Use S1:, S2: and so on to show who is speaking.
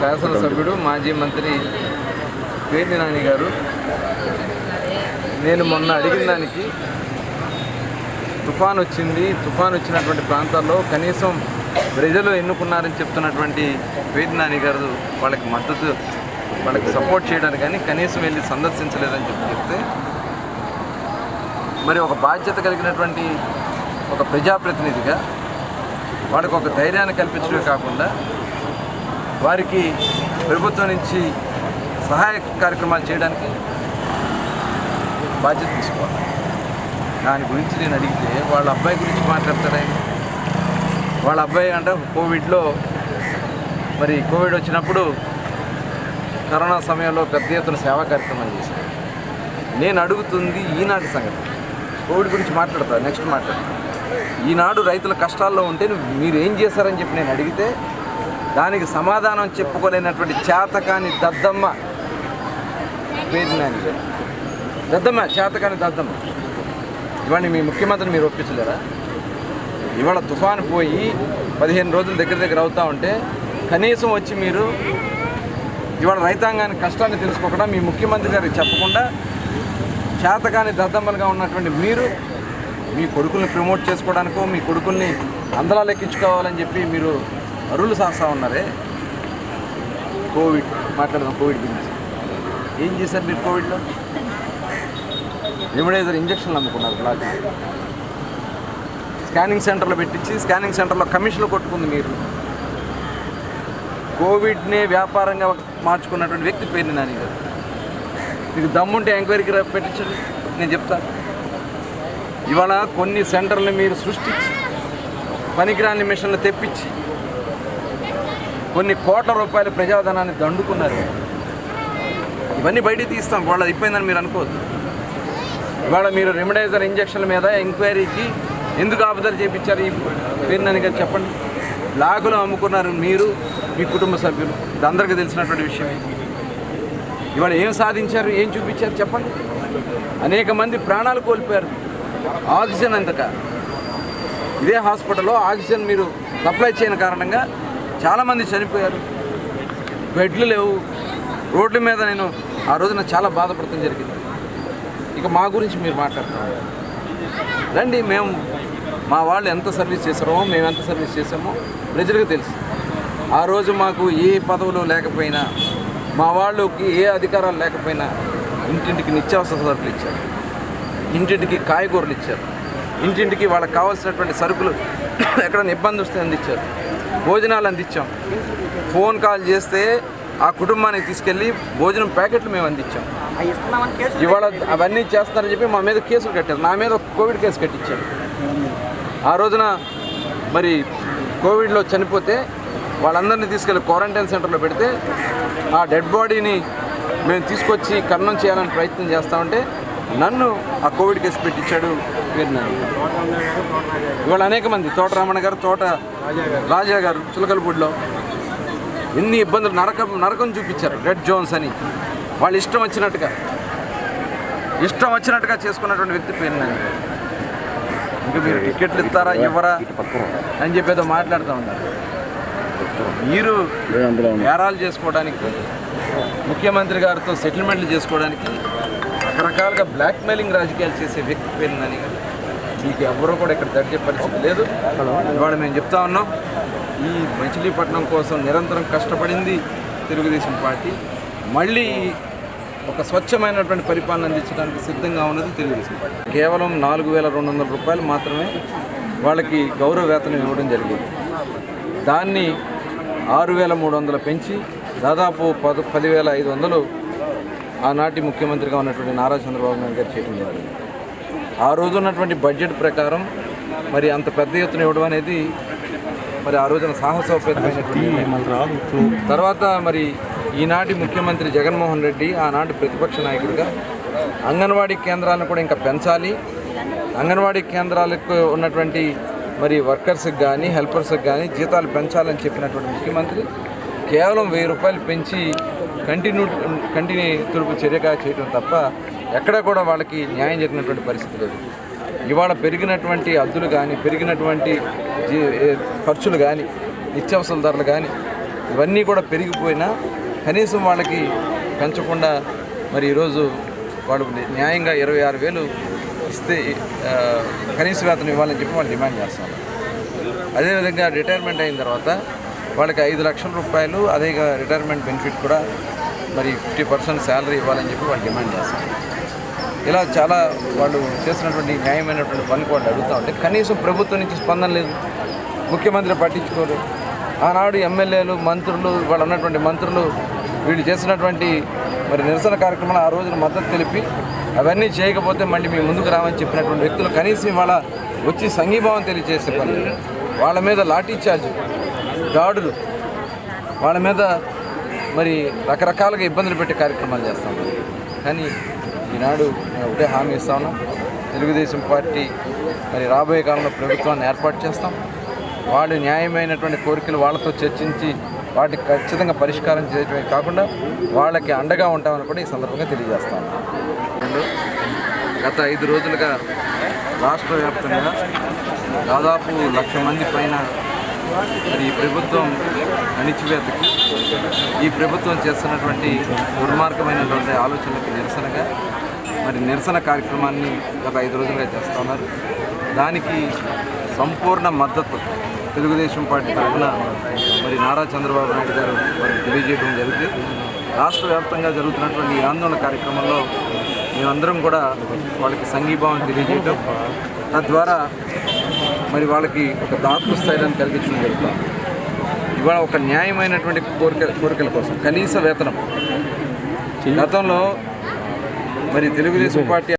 S1: శాసనసభ్యుడు మాజీ మంత్రి పేర్ని నాని గారు. నేను మొన్న అడిగిన దానికి తుఫాన్ వచ్చింది. తుఫాన్ వచ్చినటువంటి ప్రాంతాల్లో కనీసం ప్రజలు ఎన్నుకున్నారని చెప్తున్నటువంటి పేర్ని నాని గారు వాళ్ళకి మద్దతు వాళ్ళకి సపోర్ట్ చేయడానికి కానీ కనీసం వెళ్ళి సందర్శించలేదని చెప్పి చెప్తే మరి ఒక బాధ్యత కలిగినటువంటి ఒక ప్రజాప్రతినిధిగా వాళ్ళకు ఒక ధైర్యాన్ని కల్పించడమే కాకుండా వారికి ప్రభుత్వం నుంచి సహాయ కార్యక్రమాలు చేయడానికి బాధ్యత తీసుకోవాలి. దాని గురించి నేను అడిగితే వాళ్ళ అబ్బాయి గురించి మాట్లాడతాడు వాళ్ళ అబ్బాయి అంటే కోవిడ్లో మరి కోవిడ్ వచ్చినప్పుడు కరోనా సమయంలో పెద్ద ఎత్తున సేవా కార్యక్రమాలు చేశారు. నేను అడుగుతుంది ఈనాటి సంగతి. కోవిడ్ గురించి మాట్లాడతా నెక్స్ట్ మాట్లాడతా. ఈనాడు రైతుల కష్టాల్లో ఉంటే మీరు ఏం చేశారని చెప్పి నేను అడిగితే దానికి సమాధానం చెప్పుకోలేనటువంటి చేతకాని దద్దమ్మ పేరునాని దద్దమ్మ చేతకాని దద్దమ్మ. ఇవాళ మీ ముఖ్యమంత్రిని మీరు ఒప్పించలేరా? ఇవాళ తుఫాను పోయి పదిహేను రోజుల దగ్గర దగ్గర అవుతా ఉంటే కనీసం వచ్చి మీరు ఇవాళ రైతాంగానికి కష్టాన్ని తెలుసుకోకుండా మీ ముఖ్యమంత్రి గారికి చెప్పకుండా చేతకాని దద్దమ్మలుగా ఉన్నటువంటి మీరు మీ కొడుకుల్ని ప్రమోట్ చేసుకోవడానికో మీ కొడుకుల్ని అందలా ఎక్కించుకోవాలని చెప్పి మీరు అరువులు సాస్తా ఉన్నారే? కోవిడ్ మాట్లాడదాం కోవిడ్ గురించి. ఏం చేశారు మీరు కోవిడ్లో? రెమిడైజర్ ఇంజక్షన్లు అమ్ముకున్నారు బ్లాక్ స్కానింగ్ సెంటర్లో పెట్టించి స్కానింగ్ సెంటర్లో కమిషన్లు కొట్టుకుంది మీరు. కోవిడ్నే వ్యాపారంగా మార్చుకున్నటువంటి వ్యక్తి పేరు నాని గారు మీకు దమ్ముంటే ఎంక్వైరీకి పెట్టించండి. నేను చెప్తాను ఇవాళ కొన్ని సెంటర్లు మీరు సృష్టించి పనికిరాని మిషన్లు తెప్పించి కొన్ని కోట్ల రూపాయల ప్రజాధనాన్ని దండుకున్నారు. ఇవన్నీ బయటికి తీస్తాం. వాళ్ళ అయిపోయిందని మీరు అనుకోవద్దు. ఇవాళ మీరు రెమిడైజర్ ఇంజక్షన్ల మీద ఎంక్వైరీకి ఎందుకు ఆపుదల చేయించారు ఈ పేరునని గారు చెప్పండి. బ్లాగులు అమ్ముకున్నారు మీరు మీ కుటుంబ సభ్యులు. ఇది అందరికీ తెలిసినటువంటి విషయమే. ఇవాళ ఏం సాధించారు? ఏం చూపించారు? చెప్పండి. అనేక మంది ప్రాణాలు కోల్పోయారు. ఆక్సిజన్ అంతక ఇదే హాస్పిటల్లో ఆక్సిజన్ మీరు సప్లై చేయని కారణంగా చాలామంది చనిపోయారు. బెడ్లు లేవు. రోడ్ల మీద నేను ఆ రోజున చాలా బాధపడటం జరిగింది. ఇక మా గురించి మీరు మాట్లాడుతున్నారు రండి మేము మా వాళ్ళు ఎంత సర్వీస్ చేశారో మేము ఎంత సర్వీస్ చేసామో ప్రజలకు తెలుసు. ఆ రోజు మాకు ఏ పదవులు లేకపోయినా మా వాళ్ళకి ఏ అధికారాలు లేకపోయినా ఇంటింటికి నిత్యావసర సరుకులు ఇచ్చారు. ఇంటింటికి కాయగూరలు ఇచ్చారు. ఇంటింటికి వాళ్ళకి కావాల్సినటువంటి సరుకులు ఎక్కడైనా ఇబ్బంది వస్తే అందించారు. భోజనాలు అందించాం. ఫోన్ కాల్ చేస్తే ఆ కుటుంబానికి తీసుకెళ్ళి భోజనం ప్యాకెట్లు మేము అందించాం. ఇవాళ అవన్నీ చేస్తారని చెప్పి మా మీద కేసులు కట్టారు. నా మీద కోవిడ్ కేసు కట్టించారు. ఆ రోజున మరి కోవిడ్లో చనిపోతే వాళ్ళందరినీ తీసుకెళ్ళి క్వారంటైన్ సెంటర్లో పెడితే ఆ డెడ్ బాడీని మేము తీసుకొచ్చి కన్నం చేయాలని ప్రయత్నం చేస్తామంటే నన్ను ఆ కోవిడ్ కేసు పెట్టించాడు ఇవాళ అనేక మంది తోట రమణ గారు తోట రాజా గారు చిలకలపూడిలో ఎన్ని ఇబ్బందులు నరకం నరకం చూపించారు. రెడ్ జోన్స్ అని. వాళ్ళు ఇష్టం వచ్చినట్టుగా ఇష్టం వచ్చినట్టుగా చేసుకున్నటువంటి వ్యక్తి పేరు నాని. ఇంకా మీరు టికెట్లు ఇస్తారా ఇవ్వరా అని చెప్పి ఏదో మాట్లాడుతూ ఉన్నారు. మీరు నేరాలు చేసుకోవడానికి ముఖ్యమంత్రి గారితో సెటిల్మెంట్లు చేసుకోవడానికి రకరకాలుగా బ్లాక్మెయిలింగ్ రాజకీయాలు చేసే వ్యక్తి గారు. మీకు ఎవరో కూడా ఇక్కడ తడిచే పరిస్థితి లేదు. ఇవాళ మేము చెప్తా ఉన్నాం ఈ మచిలీపట్నం కోసం నిరంతరం కష్టపడింది తెలుగుదేశం పార్టీ. మళ్ళీ ఒక స్వచ్ఛమైనటువంటి పరిపాలన అందించడానికి సిద్ధంగా ఉన్నది తెలుగుదేశం పార్టీ. కేవలం నాలుగు వేల రెండు వందల రూపాయలు మాత్రమే వాళ్ళకి గౌరవ వేతనం ఇవ్వడం జరిగింది. దాన్ని ఆరు వేల మూడు వందలు పెంచి దాదాపు పద పదివేల ఐదు వందలు ఆనాటి ముఖ్యమంత్రిగా ఉన్నటువంటి నారా చంద్రబాబు నాయుడు గారు చేయడం జరిగింది ఆ రోజు ఉన్నటువంటి బడ్జెట్ ప్రకారం మరి అంత పెద్ద ఎత్తున ఇవ్వడం అనేది మరి ఆ రోజున సాహసోపేతమైనటువంటి. తర్వాత మరి ఈనాటి ముఖ్యమంత్రి జగన్మోహన్ రెడ్డి ఆనాటి ప్రతిపక్ష నాయకుడిగా అంగన్వాడీ కేంద్రాలను కూడా ఇంకా పెంచాలి అంగన్వాడీ కేంద్రాలకు ఉన్నటువంటి మరి వర్కర్స్కి కానీ హెల్పర్స్కి కానీ జీతాలు పెంచాలని చెప్పినటువంటి ముఖ్యమంత్రి కేవలం వెయ్యి రూపాయలు పెంచి కంటిన్యూ కంటిన్యూ తులుపు చర్యగా చేయడం తప్ప ఎక్కడా కూడా వాళ్ళకి న్యాయం జరిగినటువంటి పరిస్థితి లేదు. ఇవాళ పెరిగినటువంటి అద్దులు కానీ పెరిగినటువంటి జీ- ఖర్చులు కానీ నిత్యావసర ధరలు కానీ ఇవన్నీ కూడా పెరిగిపోయినా కనీసం వాళ్ళకి పెంచకుండా మరి ఈరోజు వాళ్ళు న్యాయంగా ఇరవై ఆరు వేలు ఇస్తే కనీస వేతనం ఇవ్వాలని చెప్పి వాళ్ళు డిమాండ్ చేస్తున్నారు. అదేవిధంగా రిటైర్మెంట్ అయిన తర్వాత వాళ్ళకి ఐదు లక్షల రూపాయలు అదే రిటైర్మెంట్ బెనిఫిట్ కూడా మరి ఫిఫ్టీ పర్సెంట్ శాలరీ ఇవ్వాలని చెప్పి వాళ్ళు డిమాండ్ చేస్తారు. ఇలా చాలా వాళ్ళు చేసినటువంటి న్యాయమైనటువంటి పనులు వాళ్ళు అడుగుతూ ఉంటే కనీసం ప్రభుత్వం నుంచి స్పందన లేదు. ముఖ్యమంత్రి పట్టించుకోరు. ఆనాడు ఎమ్మెల్యేలు మంత్రులు వాళ్ళు ఉన్నటువంటి మంత్రులు వీళ్ళు చేసినటువంటి మరి నిరసన కార్యక్రమాలు ఆ రోజున మద్దతు తెలిపి అవన్నీ చేయకపోతే మళ్ళీ మీ ముందుకు రామని చెప్పినటువంటి వ్యక్తులు కనీసం ఇవాళ వచ్చి సంఘీభావం తెలియజేసే పని. వాళ్ళ మీద లాఠీ చార్జ్. దాడులు వాళ్ళ మీద మరి రకరకాలుగా ఇబ్బందులు పెట్టే కార్యక్రమాలు చేస్తాం. కానీ ఈనాడు మేము ఒకటే హామీ ఇస్తా ఉన్నాం. తెలుగుదేశం పార్టీ మరి రాబోయే కాలంలో ప్రభుత్వాన్ని ఏర్పాటు చేస్తాం. వాళ్ళు న్యాయమైనటువంటి కోరికలు వాళ్ళతో చర్చించి వాటికి ఖచ్చితంగా పరిష్కారం చేయడమే కాకుండా వాళ్ళకి అండగా ఉంటామని కూడా ఈ సందర్భంగా తెలియజేస్తాను గత ఐదు రోజులుగా రాష్ట్ర వ్యాప్తంగా దాదాపు లక్ష మంది పైన మరి ఈ ప్రభుత్వం అణిచివేతకి ఈ ప్రభుత్వం చేస్తున్నటువంటి దుర్మార్గమైనటువంటి ఆలోచనలకు నిరసనగా మరి నిరసన కార్యక్రమాన్ని గత ఐదు రోజులుగా చేస్తున్నారు దానికి సంపూర్ణ మద్దతు తెలుగుదేశం పార్టీ తరఫున మరి నారా చంద్రబాబు నాయుడు గారు మరి తెలియజేయడం జరిగింది. రాష్ట్ర వ్యాప్తంగా జరుగుతున్నటువంటి ఈ ఆందోళన కార్యక్రమంలో మేమందరం కూడా వాళ్ళకి సంఘీభావం తెలియజేయడం తద్వారా మరి వాళ్ళకి ఒక దాతృ స్థైర్యాన్ని కలిగించడం జరుగుతాం ఇవాళ ఒక న్యాయమైనటువంటి కోరిక కోరికల కోసం కనీస వేతనం. గతంలో మరి తెలుగుదేశం పార్టీ